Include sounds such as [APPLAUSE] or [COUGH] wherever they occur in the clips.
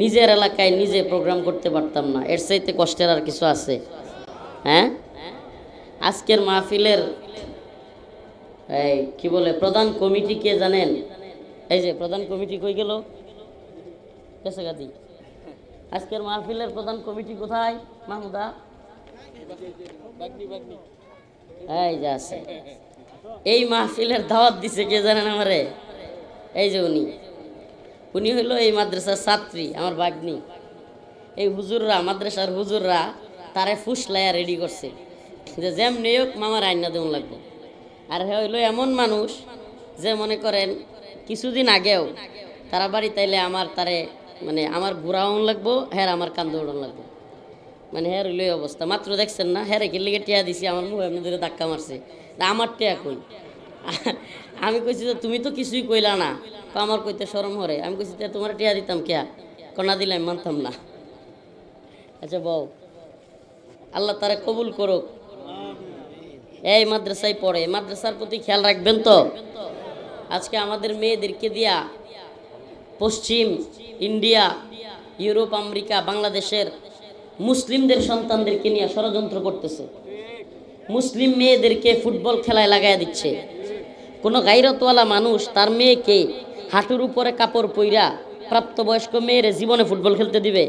নিজের এলাকায় নিজে প্রোগ্রাম করতে পারতাম না। এর চাইতে কষ্টের আর কিছু আছে? হ্যাঁ? আজকের মাহফিলের এই কি বলে, প্রধান কমিটি কে জানেন? এই যে প্রধান কমিটি কই গেল? আজকের মাহফিলের প্রধান কমিটি কোথায়? মাহমুদা? এই যে আছে। এই মাহফিলের দাওয়াত দিছে কে জানেন আমারে? এই যে উনি। উনি হইল এই মাদ্রাসার ছাত্রী, আমার বাগনি এই হুজুররা, মাদ্রাসার হুজুররা তারে ফুসলাইয়া রেডি করছে। যে যেমনি হোক মামার আইনা দেউন লাগবে। আর হইল এমন মানুষ যে মনে করেন কিছুদিন আগেও তারা বাড়ি তাইলে আমার তারে মানে আমার ঘুরাউন লাগবো হ্যাঁ আমার কান দৌড়ান লাগবো। মানে হ্যাঁ এই অবস্থা। মাত্র দেখছেন না হ্যাঁ রেখে লেগে টিয়া দিছি, আমার মুখ এমনি ধরে ধাক্কা মারছে। আমার টিয়া কই? [LAUGHS] আমি কইছি যে তুমি তো কিছুই কইলা না আমার কইতে শরম হরে। আমি কইছি তোমার টিয়া দিতাম কেয়া? কনা দিলে মানতাম না। আচ্ছা বউ, আল্লাহ তারা কবুল করুক। এই মাদ্রাসায় পড়ে, মাদ্রাসার প্রতি খেয়াল রাখবেন তো। আজকে আমাদের মেয়েদেরকে দিয়া পশ্চিম ইন্ডিয়া, ইউরোপ, আমেরিকা, বাংলাদেশের মুসলিমদের সন্তানদেরকে নিয়ে ষড়যন্ত্র করতেছে। মুসলিম মেয়েদেরকে ফুটবল খেলায় লাগাইয়া দিচ্ছে। কোনো গাইরতওয়ালা মানুষ, তার মেয়েকে হাঁটুর উপরে কাপড় পইরা প্রাপ্তবয়স্ক মেয়েরে জীবনে ফুটবল খেলতে দিবে?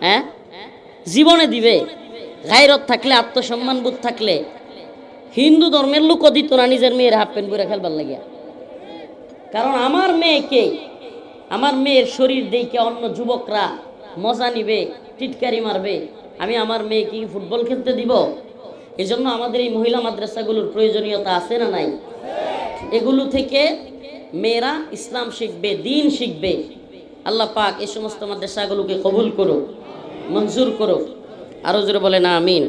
হ্যাঁ? জীবনে দিবে। গাইরত থাকলে আত্মসম্মানবোধ থাকলে, হিন্দু ধর্মের লোকও দিত না নিজের মেয়ের হাফ প্যান্ট পরে খেলবার লাগিয়া। কারণ আমার মেয়েকে, আমার মেয়ের শরীর দেখে অন্য যুবকরা মজা নিবে, টিটকারি মারবে, আমি আমার মেয়েকে ফুটবল খেলতে দিব? এই জন্য আমাদের এই মহিলা মাদ্রাসাগুলোর প্রয়োজনীয়তা আছে না নাই? এগুলো থেকে মেয়েরা ইসলাম শিখবে, দিন শিখবে। আল্লাহ পাক এই সমস্ত মাদ্রাসাগুলোকে কবুল করুক, মঞ্জুর করুক। আরও জোরে বলে না আমিন।